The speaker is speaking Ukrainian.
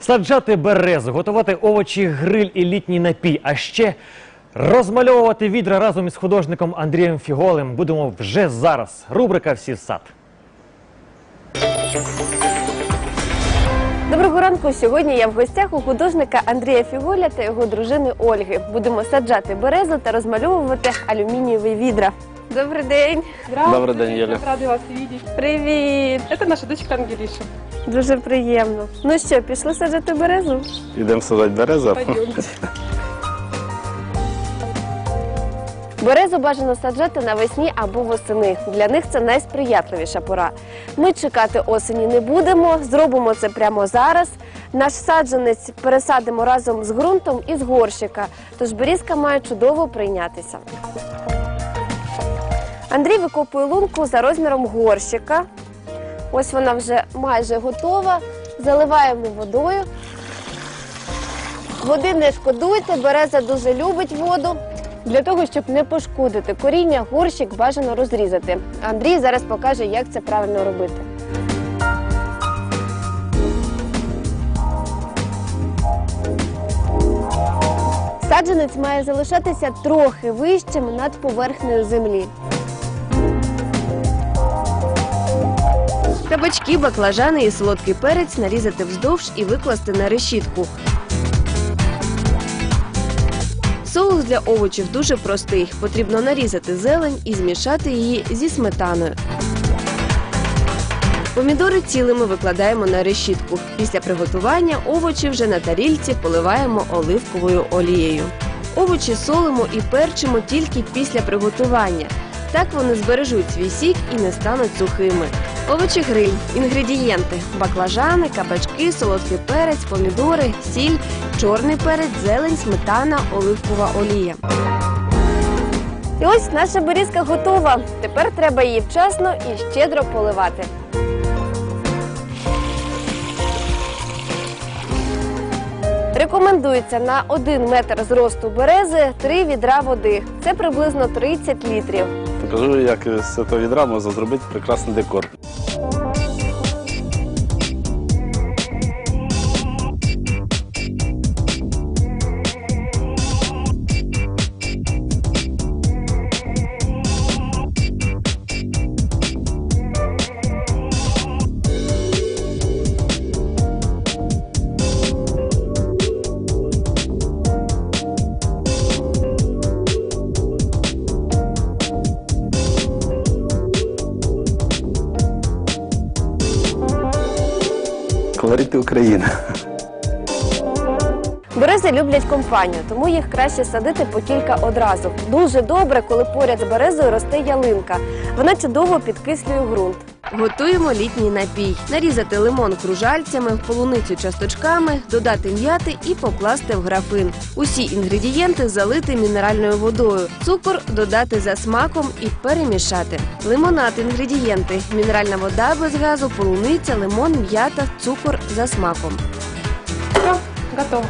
Саджати березу, готувати овочі, гриль і літній напій, а ще розмальовувати відра разом із художником Андрієм Фіголем будемо вже зараз. Рубрика Всі сад. Доброго ранку. Сьогодні я в гостях у художника Андрія Фіголя та його дружини Ольги. Будемо саджати березу та розмальовувати алюмінієві відра. Добрий день. Здравствуйте, Добрый день, Юля. Рады вас видеть. Привіт. Это наша дочка Ангелиша. Дуже приємно. Ну що, пішли саджати березу? Йдемо садати березу. Пойдемте. Березу бажано саджати навесні або восени. Для них це найсприятливіша пора. Ми чекати осені не будемо, зробимо це прямо зараз. Наш саджанець пересадимо разом з ґрунтом і з горщика, тож берізка має чудово прийнятися. Андрій викопує лунку за розміром горщика. Ось вона вже майже готова. Заливаємо водою. Води не шкодуйте, береза дуже любить воду. Для того, щоб не пошкодити коріння, горщик бажано розрізати. Андрій зараз покаже, як це правильно робити. Саджанець має залишатися трохи вищим над поверхнею землі. Кабачки, баклажани і солодкий перець нарізати вздовж і викласти на решітку. Соус для овочів дуже простий. Потрібно нарізати зелень і змішати її зі сметаною. Помідори цілими викладаємо на решітку. Після приготування овочі вже на тарільці поливаємо оливковою олією. Овочі солимо і перчимо тільки після приготування. Так вони збережуть свій сік і не стануть сухими. Овочі гриль. Інгредієнти: баклажани, кабачки, солодкий перець, помідори, сіль, чорний перець, зелень, сметана, оливкова олія. І ось наша берізка готова. Тепер треба її вчасно і щедро поливати. Рекомендується на 1 метр зросту берези 3 відра води. Це приблизно 30 літрів. Покажу, як з цього відра можна зробити прекрасний декор. Колорити Україна. Берези люблять компанію, тому їх краще садити по кілька одразу. Дуже добре, коли поряд з березою росте ялинка. Вона чудово підкислює ґрунт. Готуємо літній напій. Нарізати лимон кружальцями, полуницю часточками, додати м'яти і покласти в графин. Усі інгредієнти залити мінеральною водою. Цукор додати за смаком і перемішати. Лимонад інгредієнти: мінеральна вода без газу, полуниця, лимон, м'ята, цукор за смаком. Готово.